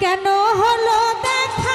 কেন হলো দেখ?